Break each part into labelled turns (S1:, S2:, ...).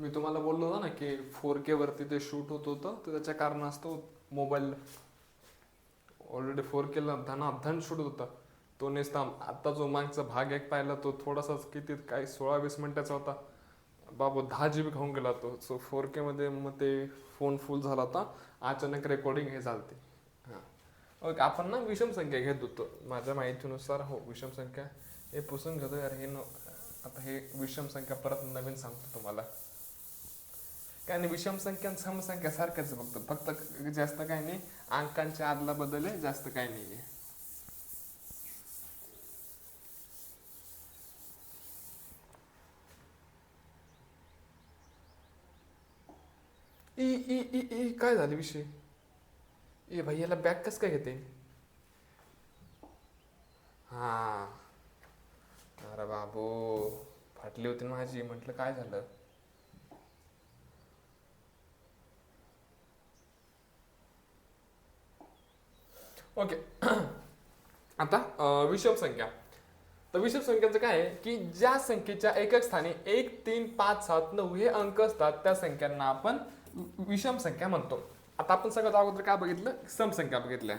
S1: मी तुम्हाला बोललो होतो ना की फोर के वरती ते शूट होत होतं तर त्याच्या कारणास्तव मोबाईल ऑलरेडी फोर केला धना धन शूट होता. तो नेसता आता जो मागचा भाग एक पाहिला तो थोडासाच किती काही सोळा वीस मिनिटाचा होता. बाबू दहा जी बी खाऊन गेला तो. सो फोर केमध्ये मग ते फोन फुल झाला होता. अचानक रेकॉर्डिंग हे झालते हां. ओके आपण ना विषम संख्या घेत होतो. माझ्या माहितीनुसार हो विषम संख्या. हे पुसून घेतो यार हे न आता हे विषम संख्या परत नवीन सांगतो तुम्हाला. काय नाही विषम संख्या आणि समसंख्या सारख्याच आहे फक्त. फक्त जास्त काही नाही. अंकांच्या आदला बदल आहे जास्त काही नाही आहे. ई ई ई ई काय झालं विषय? ए भाई याला बॅग कस काय घेते? हा. अरे बाबू फाटली होती ना माझी. म्हटलं काय झालं? ओके. आता विषम संख्या. तर विषम संख्याचं काय आहे? की ज्या संख्येच्या एकक स्थानी एक तीन पाच सात नऊ हे अंक असतात त्या संख्यांना आपण विषम संख्या म्हणतो. आता आपण सगळ्यात अगोदर काय बघितलं? समसंख्या बघितल्या.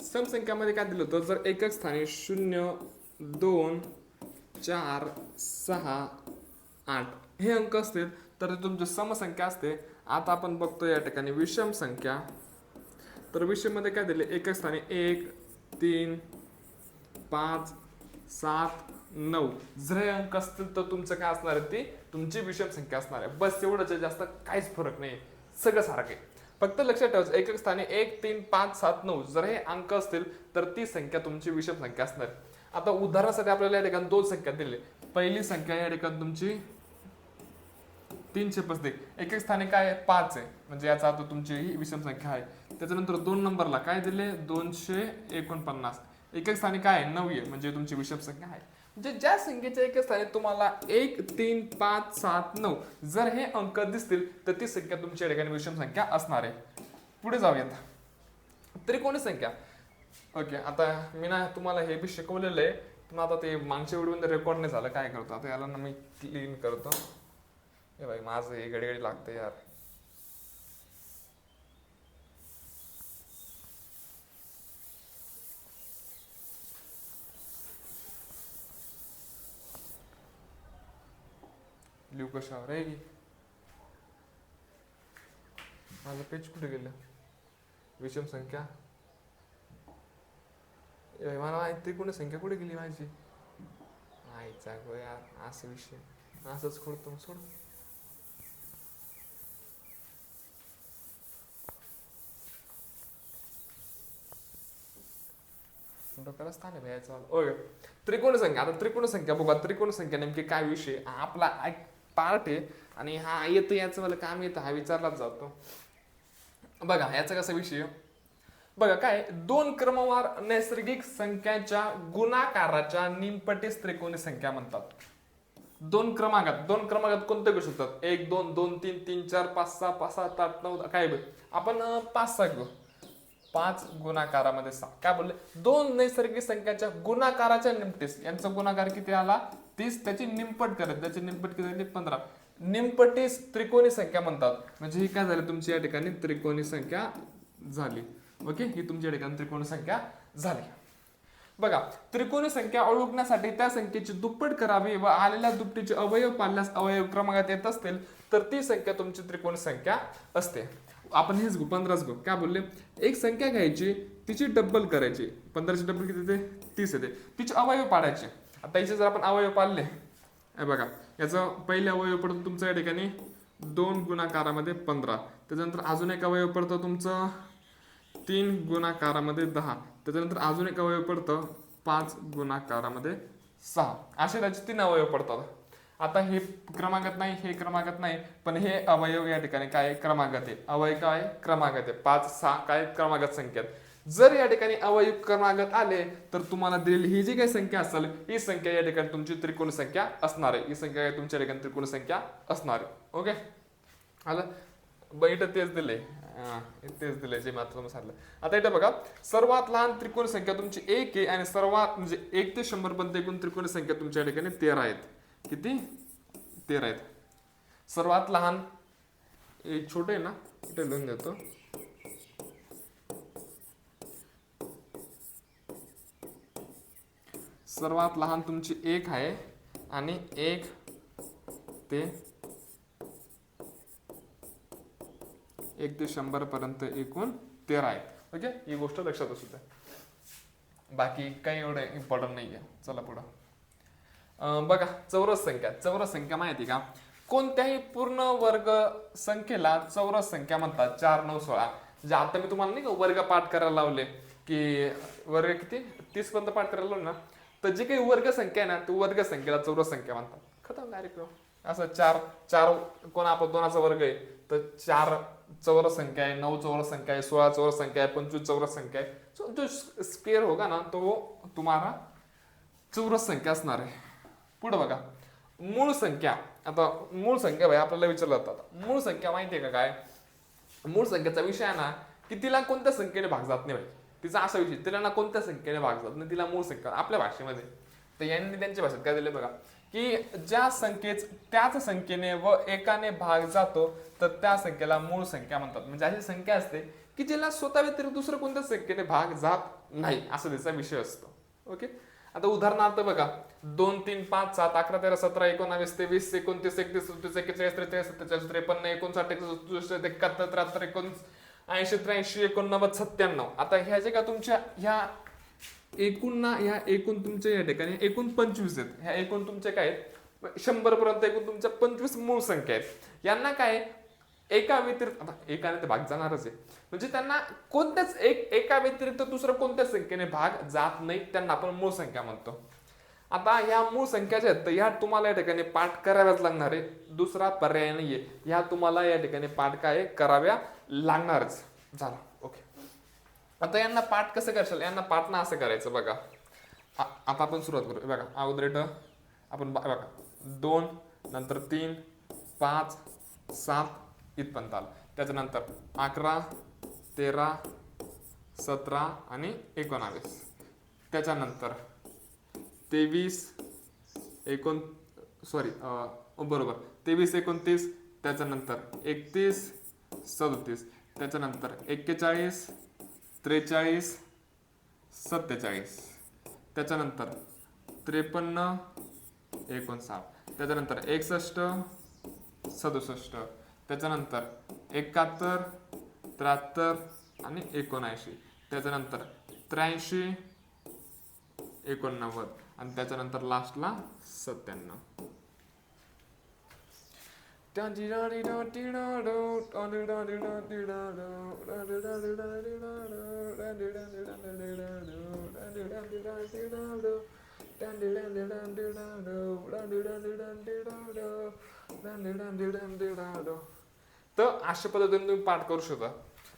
S1: समसंख्यामध्ये काय दिलं होतं? जर एकक स्थानी शून्य दोन चार सहा आठ हे अंक असतील तर तुमची समसंख्या असते. आता आपण बघतो या ठिकाणी विषम संख्या. तर विषयमध्ये काय दिले? एकक स्थानी एक तीन पाच सात नऊ. जर हे अंक असतील तर तुमचं काय असणार आहे ती? तुमची विषम संख्या असणार आहे. बस एवढंच जास्त काहीच फरक नाही सगळं सारखं आहे. फक्त लक्षात ठेवायचं एकक स्थानी एक तीन पाच सात नऊ जर हे अंक असतील तर ती संख्या तुमची विषम संख्या असणार आहे. आता उदाहरणासाठी आपल्याला या ठिकाणी दोन संख्या दिली. पहिली संख्या या ठिकाणी तुमची तीनशे पस्तीस. एक एक स्थानी काय आहे? पाच आहे. म्हणजे याचा अर्थ तुमची ही विषम संख्या आहे. त्याच्यानंतर दोन नंबरला काय दिले? दोनशे एकोणपन्नास. एक स्थानी काय आहे? नऊ आहे म्हणजे तुमची विषम संख्या आहे. म्हणजे ज्या संख्येच्या एक स्थानी तुम्हाला एक तीन पाच सात नऊ जर हे अंक दिसतील तर ती संख्या तुमच्या ठिकाणी विषम संख्या असणार आहे. पुढे जाऊयात. त्रिकोणी संख्या? ओके आता मी ना तुम्हाला हे बी शिकवलेलं आहे. पण आता ते मागच्या व्हिडिओमध्ये रेकॉर्ड नाही झालं. काय करतो? आता याला ना मी क्लीन करतो. ए भाई माझं हे घडी घडी लागतं यार. कशावर आहे की माझं पेज कुठे गेलं? विषम संख्या? ए मला माहिती त्रिकोणी संख्या कुठे गेली माझी. आईचा गो यार असं विषय. असंच खोडतो सोड डोक्याला स्थान भ्यायचं ओके त्रिकोण संख्या आता त्रिकोण संख्या बघा त्रिकोण संख्या नेमकी काय विषय आपला ऐक पार्ट आहे आणि हा येतं याचं मला काम येतं हा विचारलाच जातो. बघा याचा कसा विषय बघा काय? दोन क्रमवार नैसर्गिक संख्याच्या गुणाकाराच्या निमपटीस त्रिकोणी संख्या म्हणतात. दोन क्रमांकात दोन क्रमांकात कोणते घेऊ शकतात एक दोन दोन तीन तीन चार पाच सहा पाच सात आठ नऊ काय बघ आपण पाच सहा घेऊ. पाच गुणाकारामध्ये सहा. काय बोलले? दोन नैसर्गिक संख्याच्या गुणाकाराच्या निमटीस यांचा गुणाकार किती आला? तीस त्याची निमपट करत त्याची निमपट किती झाली? पंधरा. निमपटीस त्रिकोणी संख्या म्हणतात. म्हणजे ही काय झाली? तुमची या ठिकाणी त्रिकोणी संख्या झाली. ओके? ही तुमच्या ठिकाणी त्रिकोणी संख्या झाली. बघा त्रिकोणी संख्या ओळखण्यासाठी त्या संख्येची दुप्पट करावी व आलेल्या दुपटीचे अवयव पाळल्यास अवयव क्रमांकात येत असतील तर ती संख्या तुमची त्रिकोणी संख्या असते. आपण हेच घेऊ पंधराच घेऊ. काय बोलले? एक संख्या घ्यायची तिची डब्बल करायची. पंधराची डब्बल किती येते? तीस येते. तिचे अवयव पाडायचे. आता याचे जर आपण अवयव पाळले बघा याचं पहिले अवयव पडतो तुमचं या ठिकाणी दोन गुणाकारामध्ये पंधरा. त्याच्यानंतर अजून एक अवयव पडतं तुमचं तीन गुणाकारामध्ये दहा. त्याच्यानंतर अजून एक अवयव पडतं पाच गुणाकारामध्ये सहा. असे त्याचे तीन अवयव पडतात. आता हे क्रमांकात नाही हे क्रमांकात नाही पण हे अवयव या ठिकाणी काय आहे? क्रमांकात आहे? अवयव काय? आहे? क्रमांकात आहे. पाच सहा काय? क्रमांकात संख्यात. जर या ठिकाणी अवयव क्रमांकात आले तर तुम्हाला दिलेली ही जी काही संख्या असेल ही संख्या या ठिकाणी तुमची त्रिकोण संख्या असणार आहे. ही संख्या तुमच्या ठिकाणी त्रिकोण संख्या असणार आहे. ओके? आलं? ब इथं तेच दिले तेच दिले जे मात्र तुम्ही सांगितलं. आता इथं बघा सर्वात लहान त्रिकोण संख्या तुमची एक आहे आणि सर्वात म्हणजे एक ते शंभर पर्यंत एकूण त्रिकोण संख्या तुमच्या ठिकाणी तेरा आहेत. किती? तेरा आहेत. सर्वात लहान एक छोटे आहे ना? इथे लिहून देतो. सर्वात लहान तुमची एक आहे आणि एक ते एक ते शंभर पर्यंत एकूण तेरा आहेत. ओके? ही गोष्ट लक्षात असू द्या. बाकी काही एवढं इम्पॉर्टंट नाही आहे चला पुढं. बघा चौरस संख्या. चौरस संख्या माहिती का? कोणत्याही पूर्ण वर्ग संख्येला चौरस संख्या म्हणतात. चार नऊ सोळा. जे आता मी तुम्हाला नाही का वर्ग पाठ करायला लावले की वर्ग किती? तीस पर्यंत पाठ करायला लावले ना? तर जे काही वर्ग संख्या आहे ना ती वर्ग संख्येला चौरस संख्या म्हणतात. खतम कार्यक्रम. असं चार चार कोण आपण दोनाचा वर्ग आहे तर चार चौरस संख्या आहे नऊ चौरस संख्या आहे सोळा चौरस संख्या आहे पंचवीस चौरस संख्या आहे. सो जो स्पेअर होगा ना तो तुम्हाला चौरस संख्या असणार आहे. पुढे बघा. मूळ संख्या. आता मूळ संख्या भाई आपल्याला विचारलं जातात मूळ संख्या माहिती आहे का काय? मूळ संख्येचा विषय आहे ना की तिला कोणत्या संख्येने भाग जात नाही भाई तिचा असा विषय तिला ना कोणत्या संख्येने भाग जात नाही तिला मूळ संख्या आपल्या भाषेमध्ये. तर यांनी त्यांच्या भाषेत काय दिले बघा की ज्या संख्येच त्याच संख्येने व एकाने भाग जातो तर त्या संख्येला मूळ संख्या म्हणतात. म्हणजे अशी संख्या असते की जिला स्वतः व्यतिरिक्त दुसरं कोणत्या संख्येने भाग जात नाही असा त्याचा विषय असतो. ओके? आता उदाहरणार्थ बघा दोन तीन पाच सात अकरा तेरा सतरा एकोणावीस तेवीस एकोणतीस एकतीस चौतीस एक्केचाळीस त्रेचाळीस सत्तेचाळीस त्रेपन्न एकोणसाठ एकसष्ट एकाहत्तर त्र्याहत्तर एकोणीस ऐंशी त्र्याऐंशी एकोणनव्वद सत्त्याण्णव. आता ह्या जे का तुमच्या ह्या एकूण ना ह्या एकूण तुमच्या या ठिकाणी एकूण पंचवीस आहेत. ह्या एकूण तुमच्या काय आहेत? शंभर पर्यंत एकूण तुमच्या पंचवीस मूळ संख्या आहेत. यांना काय एका व्यतिरिक्त एकाने तर भाग जाणारच आहे. म्हणजे त्यांना कोणत्याच एक एका व्यतिरिक्त दुसरं कोणत्याच संख्येने भाग जात नाही त्यांना आपण मूळ संख्या म्हणतो. आता ह्या मूळ संख्या ज्या आहेत तर ह्या तुम्हाला या ठिकाणी पाठ कराव्याच लागणार आहे. दुसरा पर्याय नाहीये. ह्या तुम्हाला या ठिकाणी पाठ काय आहे? कराव्या लागणारच. झाला. ओके. आता यांना पाठ कसं करशाल? यांना पाठ ना असं करायचं बघा. आता आपण सुरुवात करू. बघा अगोदर आपण ब- बघा. दोन नंतर तीन पाच सात इथपर्यंत आलं. त्याच्यानंतर अकरा तेरा सतरा आणि एकोणावीस. त्याच्यानंतर तेवीस एकोण सॉरी बरोबर. तेवीस एकोणतीस त्याच्यानंतर एकतीस सदतीस. त्याच्यानंतर एक्केचाळीस त्रेचाळीस सत्तेचाळीस. त्याच्यानंतर त्रेपन्न एकोणसाठ. त्याच्यानंतर एकसष्ट सदुसष्ट. त्याच्यानंतर एकाहत्तर त्र्याहत्तर आणि एकोणऐंशी. त्याच्यानंतर त्र्याऐंशी एकोणनव्वद. आणि त्याच्यानंतर लास्टला सत्त्याण्णव. तर अशा पद्धतीने तुम्ही पाठ करू शकता.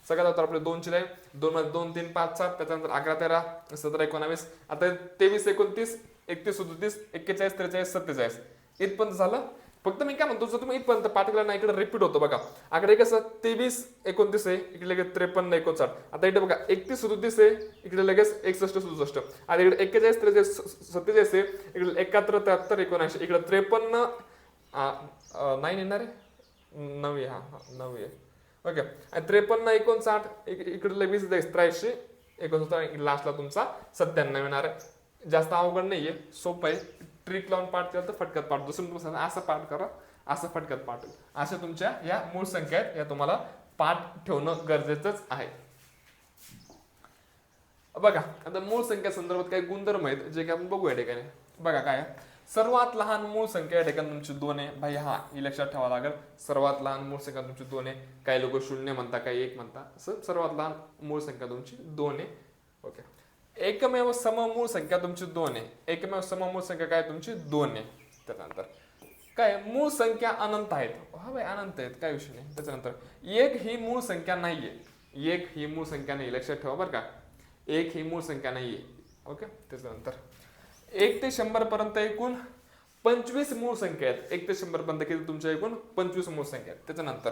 S1: सगळ्यात आता आपले दोन चिले दोन मध्ये दोन तीन पाच सात त्याच्यानंतर अकरा तेरा सतरा एकोणावीस आता तेवीस एकोणतीस एकतीस सदतीस एक्केचाळीस त्रेचाळीस सत्तेचाळीस. इथपर्यंत झालं. फक्त मी काय म्हणतो जर तुम्ही इथपर्यंत पाठ ना इकडे रिपीट होतो बघा. आकडे कसं? तेवीस एकोणतीस आहे इकडे लगेच त्रेपन्न एकोणसाठ. आता इकडे बघा एकतीस सदोतीस आहे इकडे लगेच एकसष्ट सदुसष्ट. आता इकडे एक्केचाळीस त्रेचाळीस सत्तेचाळीस आहे इकडे एकाहत्तर त्र्याहत्तर एकोणऐंशी. इकडे त्रेपन्न नाही येणार आहे? नवी हा हा नवी आहे. ओके आणि त्रेपन्न एकोणसाठ इकडे वीस जाईल त्र्याऐंशी एकोणसत्तर लास्टला तुमचा सत्त्याण्णव येणार आहे. जास्त अवघड नाही आहे सोपं आहे. ट्रिक लावून पाठ केलं तर फटक्यात पाठ. दुसरं तुम्ही सांगा असं पाठ करा असं फटक्यात पाठ असं अशा तुमच्या या मूळ संख्या आहेत या तुम्हाला पाठ ठेवणं गरजेचंच आहे. बघा आता मूळ संख्या संदर्भात काही गुणधर्म आहेत जे की आपण बघू या ठिकाणी. बघा काय सर्वात लहान मूळ संख्या या ठिकाणी तुमची दोन आहे. भाई हा ही लक्षात ठेवा लागेल. सर्वात लहान मूळ संख्या तुमची दोन आहे. काही लोक शून्य म्हणता काही एक म्हणता. असं सर्वात लहान मूळ संख्या तुमची दोन आहे. ओके. एकमेव सममूळ संख्या तुमची दोन आहे. एकमेव सममूळ संख्या काय तुमची? दोन आहे. त्याच्यानंतर काय मूळ संख्या अनंत आहेत. हा भाई अनंत आहेत. काय विषय नाही. त्याच्यानंतर एक ही मूळ संख्या नाहीये. एक ही मूळ संख्या नाही लक्षात ठेवा बरं का. एक ही मूळ संख्या नाहीये. ओके? त्याच्यानंतर एक ते शंभर पर्यंत एकूण पंचवीस मूळ संख्या आहेत. एक ते शंभर पर्यंत किती तुमच्या एकूण? पंचवीस मूळ संख्या आहेत. त्याच्यानंतर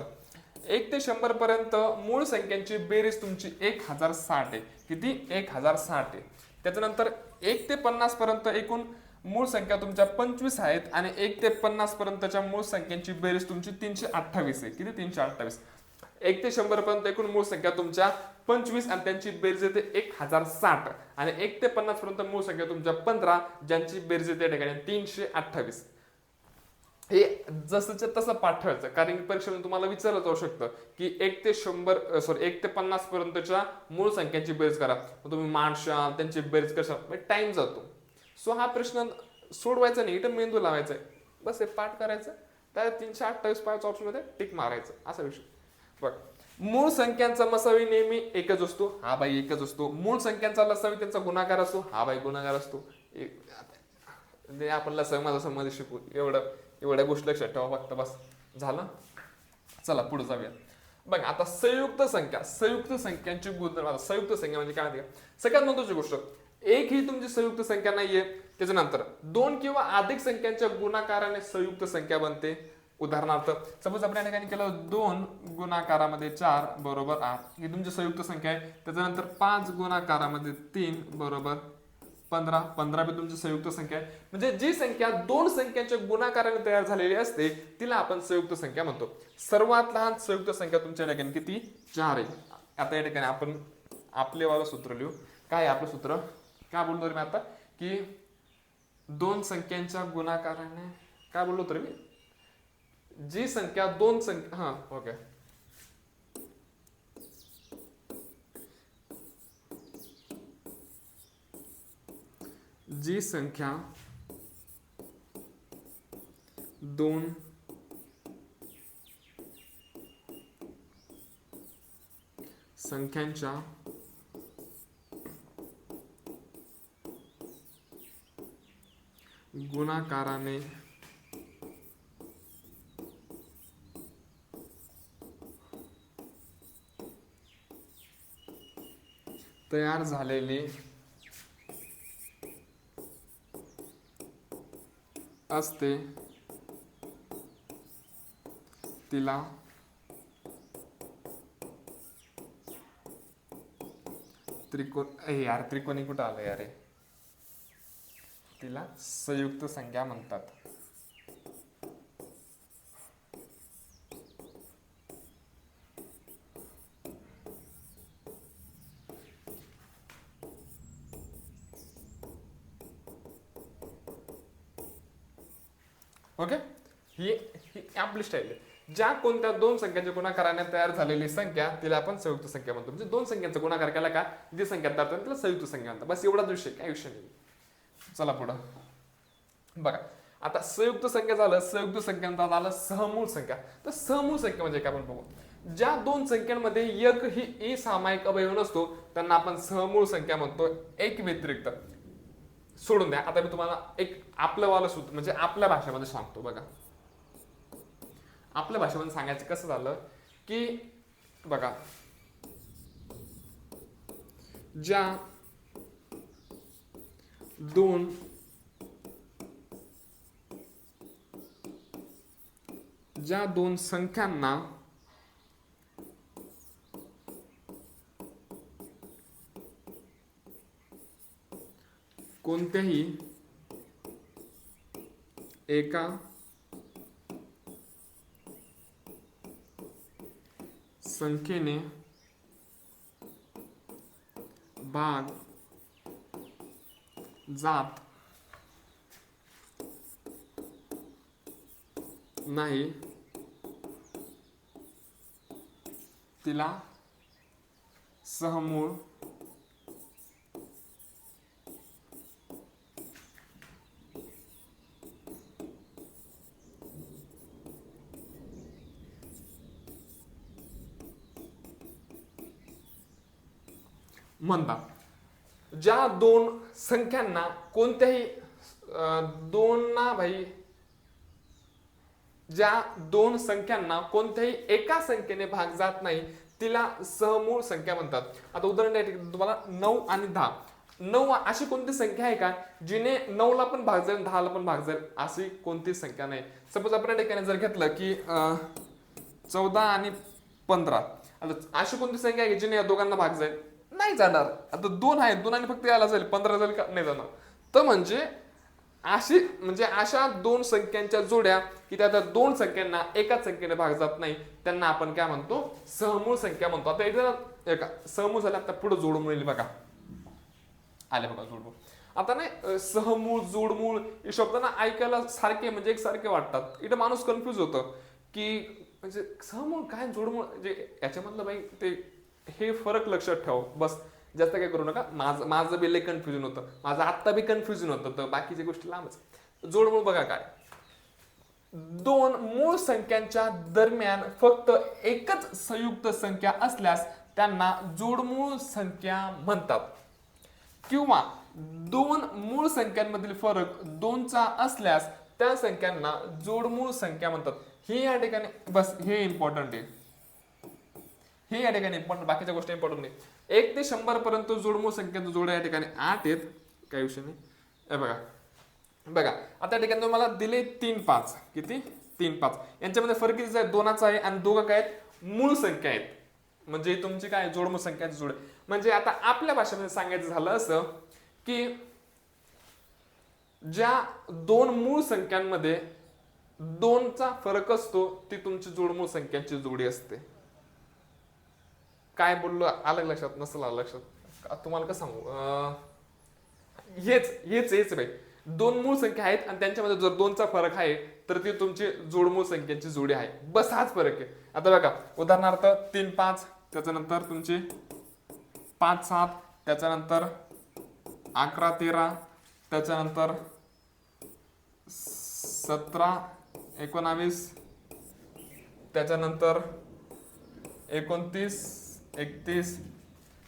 S1: एक ते शंभर पर्यंत मूळ संख्यांची बेरीज तुमची एक हजार साठ आहे. किती? एक हजार साठ आहे. त्याच्यानंतर एक ते पन्नास पर्यंत एकूण मूळ संख्या तुमच्या पंचवीस आहेत आणि एक ते पन्नास पर्यंतच्या मूळ संख्यांची बेरीज तुमची तीनशे अठ्ठावीस आहे. किती? तीनशे अठ्ठावीस. एक ते शंभर पर्यंत एकूण मूळ संख्या तुमच्या पंचवीस आणि त्यांची बेरीज येते एक हजार साठ. आणि एक ते पन्नास पर्यंत मूळ संख्या तुमच्या पंधरा ज्यांची बेरीज येते ठिकाणी तीनशे अठ्ठावीस. हे जसंच्या तसं पाठवायचं. कारण की परीक्षेमध्ये तुम्हाला विचारलं जाऊ शकतं की एक ते शंभर सॉरी एक ते पन्नास पर्यंतच्या मूळ संख्यांची बेरीज करा. मग तुम्ही मांडशाल त्यांची बेरीज करशाल टाइम म्हणजे जातो. सो हा प्रश्न सोडवायचा नाही इथं मेंदू लावायचा आहे बस हे पाठ करायचं त्या तीनशे अठ्ठावीस पायाच्या ऑप्शनमध्ये टिक मारायचं. असा विषय. बघ मूळ संख्यांचा मसावी नेहमी एकच असतो हा बाई एकच असतो. मूळ संख्यांचा लसावी त्यांचा गुणाकार असतो हा बाई गुणाकार असतो. म्हणजे आपण लसावी माझा संबंध शिकू. एवढं. एवढ्या गोष्टी लक्षात ठेवा फक्त बस. झालं? चला पुढे जाऊया. बघ आता संयुक्त संख्या संयुक्त संख्यांची गुणधर्म आता संयुक्त संख्या म्हणजे काय माहिती सगळ्यात महत्वाची गोष्ट एक ही तुमची संयुक्त संख्या नाहीये त्याच्यानंतर दोन किंवा अधिक संख्यांच्या गुणाकाराने संयुक्त संख्या बनते. उदाहरणार्थ सपोज आपण या ठिकाणी केलं दोन गुणाकारामध्ये चार बरोबर आठ. ही तुमची संयुक्त संख्या आहे. त्याच्यानंतर पाच गुणाकारामध्ये तीन बरोबर पंधरा पंधरा बी तुमची संयुक्त संख्या आहे. म्हणजे जी संख्या दोन संख्यांच्या गुणाकाराने तयार झालेली असते तिला आपण संयुक्त संख्या म्हणतो. सर्वात लहान संयुक्त संख्या तुमच्या ठिकाणी किती? चार आहे. आता या ठिकाणी आपण आपले वाला सूत्र लिहू. काय आपलं सूत्र? काय बोलतो रे मी आता? की दोन संख्यांच्या गुणाकाराने काय बोललो तर मी? जी संख्या दोन संख्या हा ओके. जी संख्या दोन संख्यांच्या गुणाकाराने तयार झालेली असते. तिला. त्रिकोण यार त्रिकोणी कुठं आलं यार तिला संयुक्त संख्या म्हणतात ओके ही ही आपली स्टाईल आहे. ज्या कोणत्या दोन संख्यांच्या गुणाकाराने तयार झालेली संख्या तिला आपण संयुक्त संख्या म्हणतो. म्हणजे दोन संख्यांचा गुणाकार केला का जी संख्या तयार होते तिला संयुक्त संख्या म्हणतात. बस एवढाच विषय काय विषय नाही. चला पुढं. बघा. आता संयुक्त संख्या झालं संयुक्त संख्यांचा झालं सहमूळ संख्या. तर सहमूळ संख्या म्हणजे काय आपण बघू. ज्या दोन संख्यांमध्ये एक ही ए सामायिक अवयव नसतो त्यांना आपण सहमूळ संख्या म्हणतो. एक व्यतिरिक्त. सोडून द्या. आता मी तुम्हाला एक आपलं वाला सूत्र म्हणजे आपल्या भाषेमध्ये सांगतो. बघा. आपल्या भाषेमध्ये सांगायचं कसं झालं की बघा. ज्या दोन ज्या दोन संख्यांना कोणत्याही एका संख्येने भाग जात नाही तिला सहमूळ म्हणतात. ज्या दोन संख्यांना कोणत्याही दोन ना भाई ज्या दोन संख्यांना कोणत्याही एका संख्येने भाग जात नाही तिला सहमूळ संख्या म्हणतात. आता उदाहरण द्यायचं तुम्हाला नऊ आणि दहा. नऊ अशी कोणती संख्या आहे का जिने नऊला पण भाग जाईल दहाला पण भाग जाईल अशी कोणती संख्या नाही. सपोज आपण या ठिकाणी जर घेतलं की चौदा आणि पंधरा. आता अशी कोणती संख्या आहे की जिने या दोघांना भाग जाईल? नाही जाणार. आता दोन आहेत. दोन आणि फक्त याला जाईल. पंधरा जाईल का? नाही जाणार. तर म्हणजे अशी म्हणजे अशा दोन संख्यांच्या जोड्या की त्या त्या दोन संख्यांना एकाच संख्येने भाग जात नाही. त्यांना आपण काय म्हणतो? सहमूळ संख्या म्हणतो. आता इथे एका सहमूळ झाल्या आता पुढे जोडून येईल बघा. आले बघा जोडमूळ आता नाही सहमूळ जोडमूळ हे शब्द ना ऐकायला सारखे म्हणजे एकसारखे वाटतात. इथे माणूस कन्फ्युज होतं. की म्हणजे सहमूळ काय जोडमूळ? म्हणजे याच्यामधलं बाई ते हे फरक लक्षात ठेव. बस जास्त काय करू नका. माझं माझं बी लय कन्फ्युजन होतं. माझं आत्ता बी कन्फ्युजन होतं तर बाकीच्या गोष्टी लांबच. जोडमूळ बघा काय. दोन मूळ संख्यांच्या दरम्यान फक्त एकच संयुक्त संख्या असल्यास त्यांना जोडमूळ संख्या म्हणतात. किंवा दोन मूळ संख्यांमधील फरक दोनचा असल्यास त्या संख्यांना जोडमूळ संख्या म्हणतात. हे या ठिकाणी बस हे इम्पॉर्टंट आहे. हे या ठिकाणी इम्पॉर्टंट बाकीच्या गोष्टी इम्पॉर्टंट नाही एक ते शंभर पर्यंत जोडमूळ संख्यांचा जोड्या या ठिकाणी आठ आहेत. काही विषय नाही. बघा. बघा. आता या ठिकाणी तुम्हाला दिले तीन पाच. किती? तीन पाच. यांच्यामध्ये फरक किती आहे? दोनाचा आहे आणि दोघं काय आहेत? मूळ संख्या आहेत. म्हणजे तुमची काय? जोडमूळ संख्या जोड. म्हणजे आता आपल्या भाषेमध्ये सांगायचं झालं असं की ज्या दोन मूळ संख्यांमध्ये दोनचा फरक असतो ती तुमची जोडमूळ संख्यांची जोडी असते. काय बोललो आलं लक्षात? नसेल आलं लक्षात. तुम्हाला कसं सांगू? हेच हेच हेच बाई दोन मूळ संख्या आहेत आणि त्यांच्यामध्ये जर दोनचा फरक आहे तर ती तुमची जोडमूळ संख्यांची जोडी आहे. बस हाच फरक आहे. आता बघा उदाहरणार्थ तीन पाच त्याच्यानंतर तुमचे पाच सात त्याच्यानंतर अकरा तेरा त्याच्यानंतर सतरा एकोणावीस त्याच्यानंतर एकोणतीस एकतीस.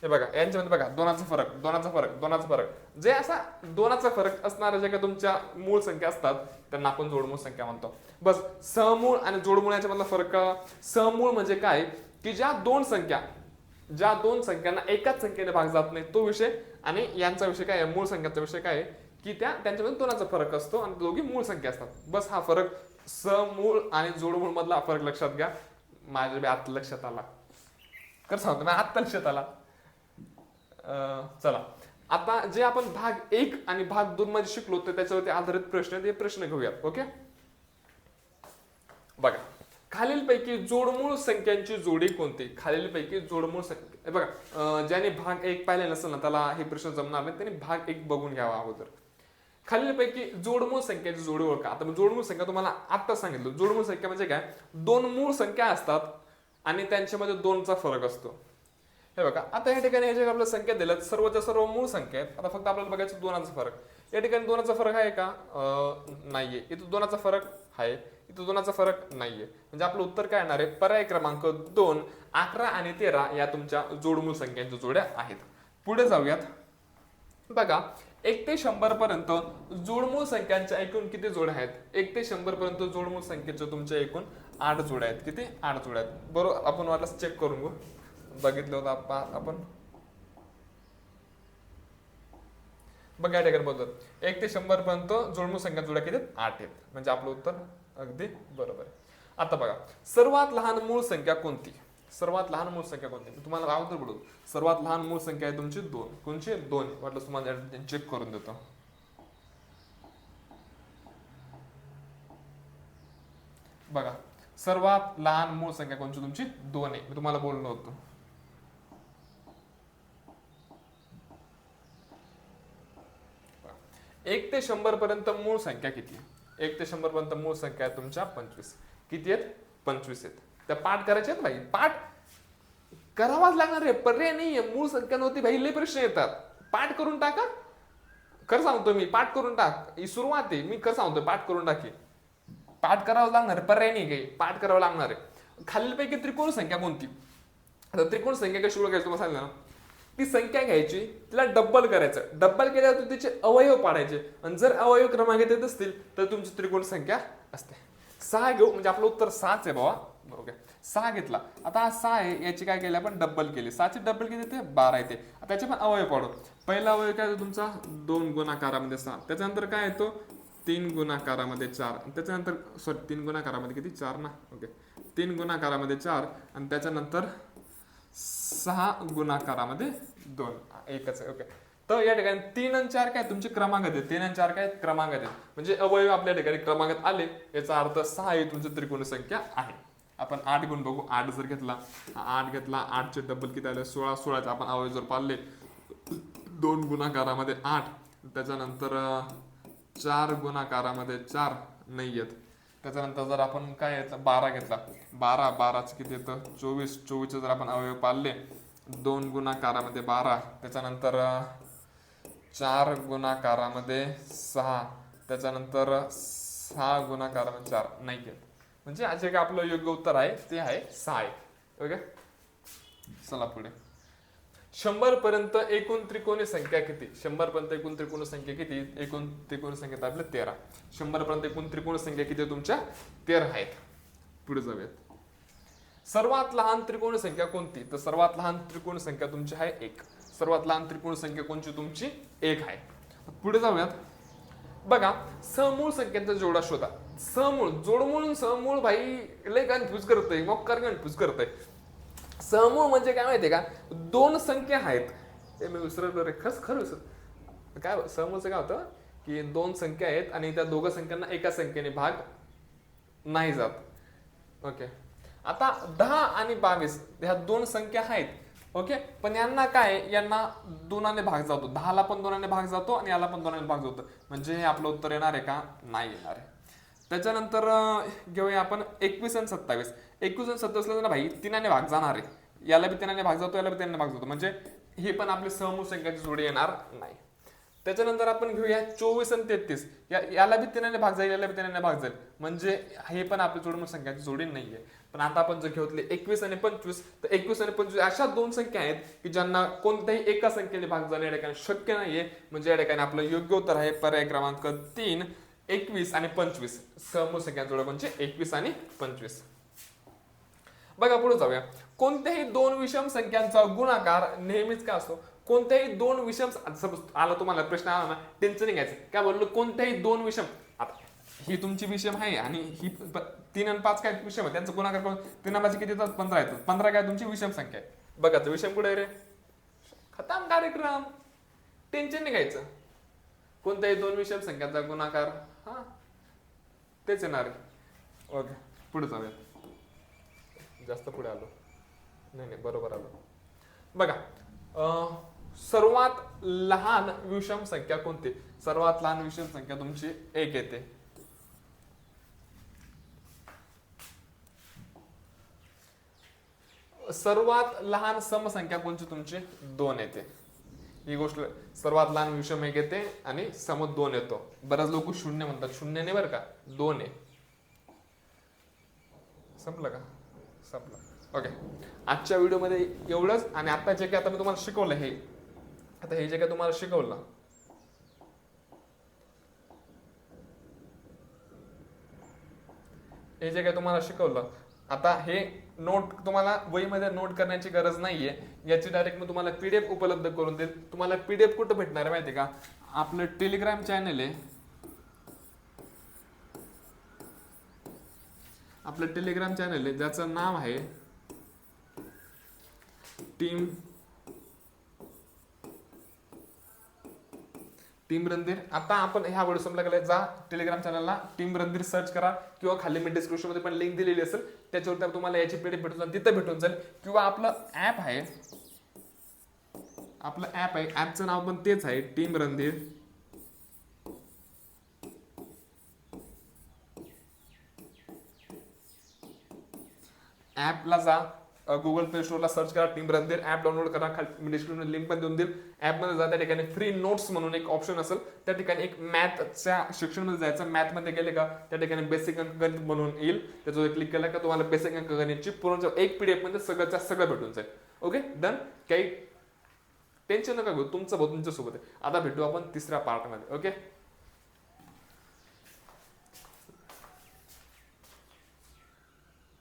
S1: हे बघा यांच्यामध्ये बघा दोनाचा फरक दोनाचा फरक दोनाचा फरक. जे असा दोनाचा फरक असणाऱ्या ज्या काही तुमच्या मूळ संख्या असतात त्यांना आपण जोडमूळ संख्या म्हणतो. बस सहमूळ आणि जोडमूळ याच्यामधला फरक अं, सहमूळ म्हणजे काय? की ज्या दोन संख्या ज्या दोन संख्यांना एकाच संख्येने भाग जात नाही तो विषय आणि यांचा विषय काय आहे? मूळ संख्याचा विषय काय आहे? की त्या त्यांच्यामध्ये दोनाचा फरक असतो आणि दोघी मूळ संख्या असतात. बस हा फरक समूळ आणि जोडमूळ मधला फरक लक्षात घ्या. माझ्या बी लक्षात आला. कर सांगतो ना आत्ता लक्षात आला अं, चला. आता जे आपण भाग एक आणि भाग दोन मध्ये शिकलो तर त्याच्यावरती आधारित प्रश्न ते हे प्रश्न घेऊयात ओके? बघा खालीलपैकी जोडमूळ संख्यांची जोडी कोणती? खालीलपैकी जोडमूळ संख्या हे बघा अं, ज्याने भाग एक पाहिले नसेल ना त्याला हे प्रश्न जमणार नाही त्यांनी भाग एक बघून घ्यावा अगोदर. खालीलपैकी जोडमूळ संख्याची जोडी ओळखा. आता मी जोडमूळ संख्या तुम्हाला आत्ता सांगितलं. जोडमूळ संख्या म्हणजे काय? दोन मूळ संख्या असतात आणि त्यांच्यामध्ये दोनचा फरक असतो. हे बघा आता या ठिकाणी ह्याच्या आपल्या संख्या दिल्यात. सर्वच्या सर्व मूळ संख्या आहेत. आता फक्त आपल्याला बघायचं दोनाचा फरक. या ठिकाणी दोनाचा फरक आहे का? नाहीये. इथं दोनाचा फरक आहे. इथं दोनाचा फरक नाहीये. म्हणजे आपलं उत्तर काय येणार आहे? पर्याय क्रमांक दोन अकरा आणि तेरा या तुमच्या जोडमूळ संख्यांच्या जोड्या आहेत. पुढे जाऊयात. बघा एक ते शंभर पर्यंत जोडमूळ संख्यांच्या एकूण किती जोड्या आहेत? एक ते शंभर पर्यंत जोडमूळ संख्येच्या तुमच्या एकूण आठ जोड्या आहेत. किती? आठ जोड्या आहेत. बरोबर आपण वाटलं चेक करून घेऊ. बघितलं होतं आपा- आपण. बघा या ठिकाणी बोलतो एक ते शंभर पर्यंत जोडमूळ संख्या जोड्या किती आठ आहेत. म्हणजे आपलं उत्तर अगदी बरोबर आहे. आता बघा. सर्वात लहान मूळ संख्या कोणती? सर्वात लहान मूळ संख्या कोणती? मी तुम्हाला अगोदर बोलू सर्वात लहान मूळ संख्या आहे तुमची दोन. कोणची? दोन. वाटलं तुम्हाला चेक करून देतो. बघा. सर्वात लहान मूळ संख्या कोणची तुमची? दोन आहे मी तुम्हाला बोललो होतो. एक ते शंभर पर्यंत मूळ संख्या किती? आहे? एक ते शंभर पर्यंत मूळ संख्या आहे तुमच्या पंचवीस. किती आहेत? पंचवीस आहेत. त्या पाठ करायच्या आहेत भाई. पाठ करावाच लागणार आहे. पर्याय नाहीये. मूळ संख्या नव्हती भाई. लय प्रश्न येतात. पाठ करून टाका. खरं सांगतो मी. पाठ करून टाक. ही सुरुवात आहे. मी खरं सांगतो पाठ करून टाकी. पाठ करावं लागणार पर्याय नाही काही. पाठ करावं लागणार आहे. खालीलपैकी त्रिकोण संख्या कोणती? आता त्रिकोण संख्या कशी ओळखायची तुम्हाला सांगितलं ना. ती संख्या घ्यायची तिला डब्बल करायचं. डब्बल केल्यावर तिचे अवयव पाडायचे. आणि जर अवयव क्रमांक येत असतील तर तुमची त्रिकोण संख्या असते. सहा घेऊ म्हणजे आपलं उत्तर सहाच आहे बाबा ओके. सहा घेतला. आता हा सहा आहे याची काय केली आपण? डब्बल केली. सहाची डब्बल किती येते? बारा येते. त्याचे पण अवयव पाडू. पहिला अवयव काय तुमचा? दोन गुणाकारामध्ये सहा. त्याच्यानंतर काय येतो? तीन गुणाकारामध्ये चार. आणि त्याच्यानंतर सॉरी तीन गुणाकारामध्ये किती? चार ना? ओके तीन गुणाकारामध्ये चार आणि त्याच्यानंतर सहा गुणाकारामध्ये दोन. एकच आहे ओके तर या ठिकाणी तीन आणि चार काय? तुमचे क्रमांक आहेत. तीन आणि चार काय? क्रमांक आहेत. म्हणजे अवयव आपल्या ठिकाणी क्रमांकात आले. याचा अर्थ सहा ही तुमची त्रिकोणी संख्या आहे. आपण आठ गुण बघू. आठ जर घेतला आठ घेतला आठचे डबल किती आले? सोळा सोळाचे आपण अवयव जर पाळले दोन गुणाकारामध्ये आठ. त्याच्यानंतर चार गुणाकारामध्ये चार नाही येत. त्याच्यानंतर जर आपण काय याचा बारा घेतला. बारा बाराचं किती येतं? चोवीस. चोवीसचं जर आपण अवयव पाळले दोन गुणाकारामध्ये बारा. त्याच्यानंतर चार गुणाकारामध्ये सहा. त्याच्यानंतर सहा गुणाकारामध्ये चार. नाही येत. म्हणजे आज एक आपलं योग्य उत्तर आहे. ते आहे सहा आहे ओके? चला पुढे. शंभर पर्यंत एकूण त्रिकोणी संख्या किती? शंभर पर्यंत एकूण त्रिकोण संख्या किती? एकूण त्रिकोण संख्या आपल्या तेरा. शंभर पर्यंत एकूण त्रिकोण संख्या किती तुमच्या? तेरा आहेत. पुढे जाऊयात. सर्वात लहान त्रिकोण संख्या कोणती? तर सर्वात लहान त्रिकोण संख्या तुमची आहे एक. सर्वात लहान त्रिकोण संख्या कोणची तुमची? एक आहे. पुढे जाऊयात. बघा समूळ संख्यांचा जोडा शोधा. समूळ जोडमूळ समूळ भाई लय कन्फ्यूज करतय मक्कार कन्फ्यूज करतय. समूळ म्हणजे काय माहितीये का? दोन संख्या आहेत. ते मी विसरलो रे खरंच खरं विसर काय समूळचं काय होतं? की दोन संख्या आहेत आणि त्या दोघं संख्यांना एका संख्येने भाग नाही जात. ओके. आता दहा आणि बावीस ह्या दोन संख्या आहेत. ओके? पण यांना काय? यांना दोनाने भाग जातो. दहाला पण दोनाने भाग जातो आणि याला पण दोनाने भाग जातो. म्हणजे हे आपलं उत्तर येणार आहे का? नाही येणार आहे. त्याच्यानंतर घेऊया आपण एकवीस आणि सत्तावीस. एकवीस आणि असलं ना भाई तिनाने भाग जाणार आहे. याला बी तिनाने भाग जातो याला बी तिनाने भाग जातो. म्हणजे हे पण आपले समूह संख्याची जोडी येणार नाही. त्याच्यानंतर आपण घेऊया चोवीस आणि तेहतीस. या याला बी तिनाने भाग जाईल याला बी तिनाने भाग जाईल. म्हणजे हे पण आपली जोडमूळ संख्याची जोडी नाहीये पण आता आपण जर घेतले एकवीस आणि पंचवीस तर एकवीस आणि पंचवीस अशा दोन संख्या आहेत की ज्यांना कोणत्याही एका संख्येने भाग जाणे या ठिकाणी शक्य नाहीये. म्हणजे या ठिकाणी आपलं योग्य उत्तर आहे पर्याय क्रमांक तीन एकवीस आणि पंचवीस. समूह संख्या जोड म्हणजे एकवीस आणि पंचवीस. बघा पुढे जाऊया. कोणत्याही दोन विषम संख्यांचा गुणाकार नेहमीच काय असतो? कोणत्याही दोन विषम सपोज आला तुम्हाला प्रश्न आला ना टेन्शन नाही घ्यायचं. काय बोललो? कोणत्याही दोन विषम आता ही तुमची विषम आहे आणि ही प- तीन आणि पाच काय विषम आहे त्यांचा गुणाकार करून तीन आणि पाच किती येतात? पंधरा येतात. पंधरा काय तुमची विषम संख्या आहे? बघा तर विषम कुठे रे? खतम कार्यक्रम. टेन्शन नाही घ्यायचं. कोणत्याही दोन विषम संख्यांचा गुणाकार. हा तेच येणार आहे. ओके पुढे जाऊयात जास्त पुढे आलो. नाही नाही बरोबर आलो. बघा अं, सर्वात लहान विषम संख्या कोणती? सर्वात लहान विषम संख्या तुमची एक येते. सर्वात लहान समसंख्या कोणची तुमची? दोन येते. ही गोष्ट सर्वात लहान विषम एक येते आणि सम दोन येतो. बऱ्याच लोक शून्य म्हणतात. शून्य नाही बरं का? दोन आहे. संपलं का? संपलं. ओके आजच्या व्हिडिओमध्ये एवढंच. आणि आता जे काही आता मी तुम्हाला शिकवलं हे. आता हे जे काही तुम्हाला शिकवलं. हे जे काही तुम्हाला शिकवलं. आता हे नोट तुम्हाला वहीमध्ये नोट करण्याची गरज नाहीये. याची डायरेक्ट मी तुम्हाला पीडीएफ उपलब्ध करून देईल. तुम्हाला पीडीएफ कुठं भेटणार आहे माहिती आहे का? आपलं टेलिग्राम चॅनल आहे. आपलं टेलिग्राम चॅनल आहे ज्याचं नाव आहे टीम टीम रणधीर आता आपण ह्या व्हिडिओ समजा जा टेलिग्राम चॅनलला टीम रणधीर सर्च करा किंवा खाली मी डिस्क्रिप्शनमध्ये पण लिंक दिलेली असेल त्याच्यावर तुम्हाला याची पेढी भेटून जाईल तिथं भेटून जाईल. किंवा आपलं ऍप आहे आपलं ऍप आहे ऍपचं नाव पण तेच आहे टीम रणधीर ऍपला जा गुगल प्ले स्टोरला सर्च करा टीम रणधीर ऍप डाउनलोड करा खाली डिस्क्रिप्शन लिंक पण देऊन देईल. ॲपमध्ये जा त्या ठिकाणी फ्री नोट्स म्हणून एक ऑप्शन असेल. त्या ठिकाणी एक मॅथच्या शिक्षणमध्ये जायचं मॅथमध्ये गेले का त्या ठिकाणी बेसिक अंकगणित म्हणून येईल. त्याच्यावर क्लिक केलं का तुम्हाला बेसिक अंकगणितची पूर्ण एक पीडीएफमध्ये सगळंच्या सगळं भेटून जाईल. ओके डन काही टेन्शन नका घेऊ. तुमचं भाऊ तुमच्यासोबत आहे. आता भेटू आपण तिसऱ्या पार्टमध्ये ओके